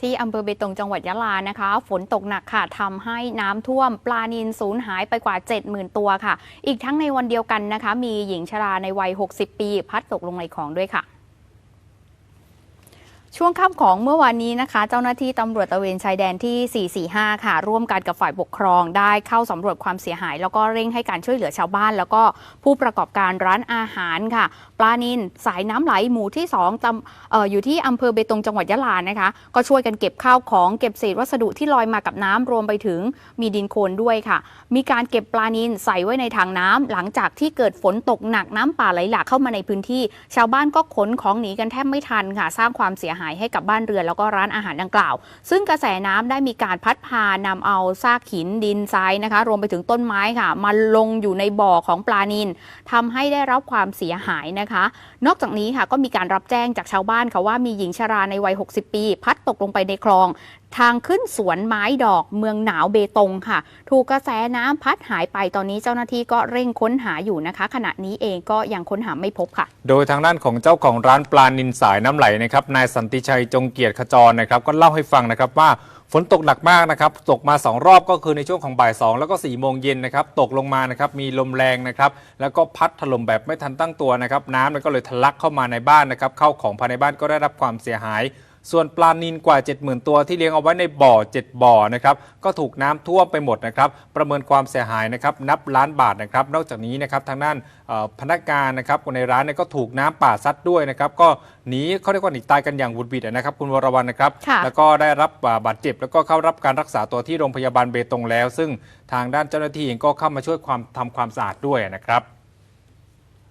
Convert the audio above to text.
ที่อำเภอเบตงจังหวัดยะลานะคะ ฝนตกหนักค่ะทำให้น้ำท่วม ปลานิลสูญหายไปกว่า 70,000 ตัวค่ะ อีกทั้งในวันเดียวกันนะคะ มีหญิงชราในวัย 60 ปี พัดตกลงในคลองด้วยค่ะ ช่วงค่ำของเมื่อวานนี้นะคะ เจ้าหน้าที่ตำรวจตะเวนชายแดนที่ 445 ค่ะ ร่วมกันกับฝ่ายปกครองได้เข้าสำรวจความเสียหาย แล้วก็เร่งให้การช่วยเหลือชาวบ้าน แล้วก็ผู้ประกอบการร้านอาหารค่ะ ปลานินสายน้ำไหลหมู่ที่2ตำเอออยู่ที่อำเภอเบตงจังหวัดยะลานะคะ ก็ช่วยกันเก็บข้าวของเก็บเศษวัสดุที่ลอยมากับน้ำรวมไปถึงมีดินโคลนด้วยค่ะ มีการเก็บปลานินใส่ไว้ในถังน้ำหลังจากที่เกิดฝนตกหนักน้ำป่าไหลหลากเข้ามาในพื้นที่ ชาวบ้านก็ขนของหนีกันแทบไม่ทันค่ะ สร้างความเสียหายให้กับบ้านเรือนแล้วก็ร้านอาหารดังกล่าว ซึ่งกระแสน้ำได้มีการพัดพานำเอาซากหินดินทรายนะคะ รวมไปถึงต้นไม้ค่ะมาลงอยู่ในบ่อของปลานินทำให้ได้รับความเสียหายนะคะ นอกจากนี้ค่ะก็มีการรับแจ้งจากชาวบ้านค่ะว่ามีหญิงชราในวัย 60 ปี พัดตกลงไปในคลองทางขึ้นสวนไม้ดอกเมืองหนาวเบตงค่ะ ถูกกระแสน้ำพัดหายไปตอนนี้เจ้าหน้าที่ก็เร่งค้นหาอยู่นะคะ ขณะนี้เองก็ยังค้นหาไม่พบค่ะ โดยทางด้านของเจ้าของร้านปลานินสายน้ำไหลนะครับนายสันติชัยจงเกียรติขจรนะครับก็เล่าให้ฟังนะครับว่าฝนตกหนักมากนะครับ ตกมา 2 รอบก็คือในช่วงของบ่าย 2 แล้วก็4ี่โมงเย็นนะครับ ตกลงมานะครับมีลมแรงนะครับ แล้วก็พัดถล่มแบบไม่ทันตั้งตัวนะครับ น้ำมันก็เลยทะลักเข้ามาในบ้านนะครับ เข้าของภายในบ้านก็ได้รับความเสียหาย ส่วนปลานินกว่า 70,000 ตัวที่เลี้ยงเอาไว้ในบ่อ 7 บ่อนะครับก็ถูกน้ำท่วมไปหมดนะครับประเมินความเสียหายนะครับนับล้านบาทนะครับนอกจากนี้นะครับทางด้านเอ่อพนักงานนะครับคนในร้านเนี่ยก็ถูกน้ำป่าซัดด้วยนะครับก็หนีเขาเรียกว่าหนีตายกันอย่างบุดบิดนะครับคุณวรวรรณนะครับค่ะแล้วก็ได้รับบาดเจ็บ แล้วก็เข้ารับการรักษาตัวที่โรงพยาบาลเบตงแล้ว ซึ่งทางด้านเจ้าหน้าที่เองก็เข้ามาช่วยความทำความสะอาดด้วยนะครับ